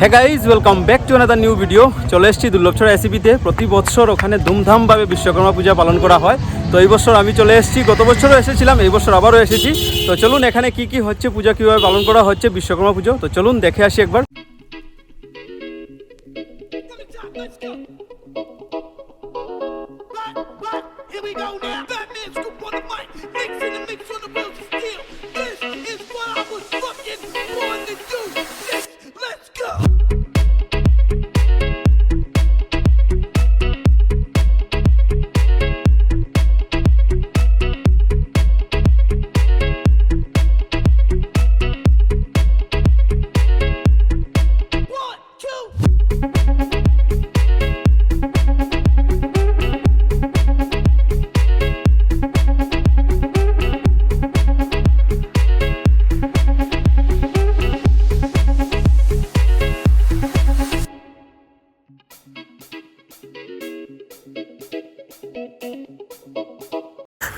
হ্যাঁ guys welcome back to another new video চলে এসেছি দুর্লভছড়া এসিপিতে প্রতি বছর ওখানে ধুমধামভাবে বিশ্বকর্মা পূজা পালন করা হয়। তো এই বছর আমি চলে এসেছি, গত বছরও এসেছিলাম, এই বছর আবারও এসেছি। তো চলুন এখানে কি কি হচ্ছে, পূজা কীভাবে পালন করা হচ্ছে, বিশ্বকর্মা পুজো। তো চলুন দেখে আসি একবার। Here we go now.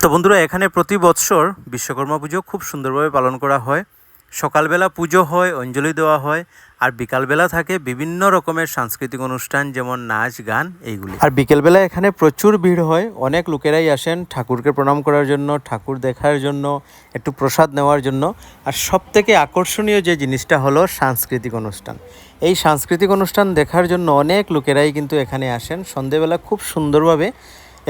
তো বন্ধুরা এখানে প্রতি বৎসর বিশ্বকর্মা পুজো খুব সুন্দরভাবে পালন করা হয়। সকালবেলা পুজো হয়, অঞ্জলি দেওয়া হয়, আর বিকালবেলা থাকে বিভিন্ন রকমের সাংস্কৃতিক অনুষ্ঠান, যেমন নাচ, গান, এইগুলি। আর বিকেলবেলা এখানে প্রচুর ভিড় হয়। অনেক লোকেরাই আসেন ঠাকুরকে প্রণাম করার জন্য, ঠাকুর দেখার জন্য, একটু প্রসাদ নেওয়ার জন্য। আর সব থেকে আকর্ষণীয় যে জিনিসটা হলো সাংস্কৃতিক অনুষ্ঠান। এই সাংস্কৃতিক অনুষ্ঠান দেখার জন্য অনেক লোকেরাই কিন্তু এখানে আসেন। সন্ধেবেলা খুব সুন্দরভাবে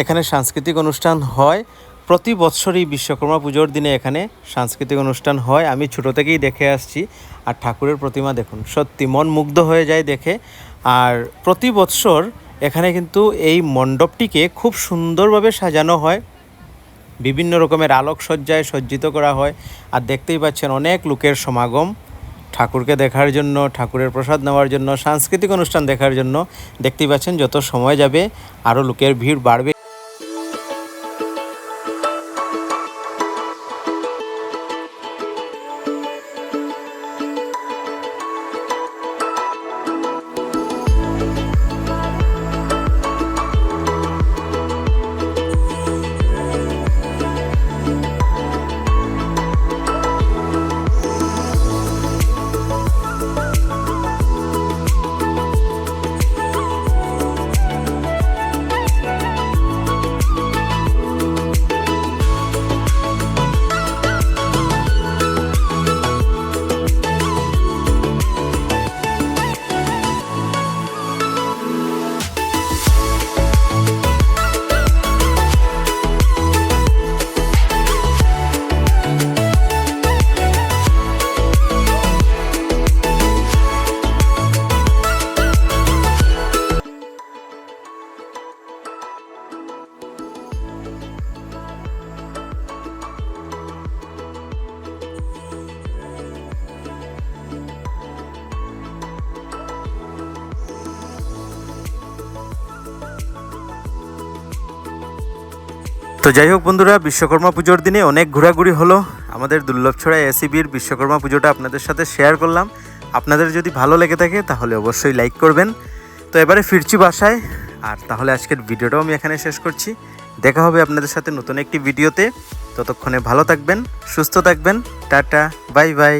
এখানে সাংস্কৃতিক অনুষ্ঠান হয়। প্রতি বছরই বিশ্বকর্মা পুজোর দিনে এখানে সাংস্কৃতিক অনুষ্ঠান হয়। আমি ছোটো থেকেই দেখে আসছি। আর ঠাকুরের প্রতিমা দেখুন, সত্যি মন মুগ্ধ হয়ে যায় দেখে। আর প্রতি বৎসর এখানে কিন্তু এই মণ্ডপটিকে খুব সুন্দরভাবে সাজানো হয়। বিভিন্ন রকমের আলোকসজ্জায় সজ্জিত করা হয়। আর দেখতেই পাচ্ছেন অনেক লোকের সমাগম। ঠাকুরকে দেখার জন্য, ঠাকুরের প্রসাদ নেওয়ার জন্য, সাংস্কৃতিক অনুষ্ঠান দেখার জন্য দেখতেই পাচ্ছেন যত সময় যাবে, আরও লোকের ভিড় বাড়বে। তো যাই হোক বন্ধুরা, বিশ্বকর্মা পুজোর দিনে অনেক ঘোরাঘুরি হলো। আমাদের দুর্লভ দুর্লভছড়া এসিবির বিশ্বকর্মা পুজোটা আপনাদের সাথে শেয়ার করলাম। আপনাদের যদি ভালো লেগে থাকে, তাহলে অবশ্যই লাইক করবেন। তো এবারে ফিরছি বাসায়, আর তাহলে আজকের ভিডিওটাও আমি এখানে শেষ করছি। দেখা হবে আপনাদের সাথে নতুন একটি ভিডিওতে। ততক্ষণে ভালো থাকবেন, সুস্থ থাকবেন। Tata bye bye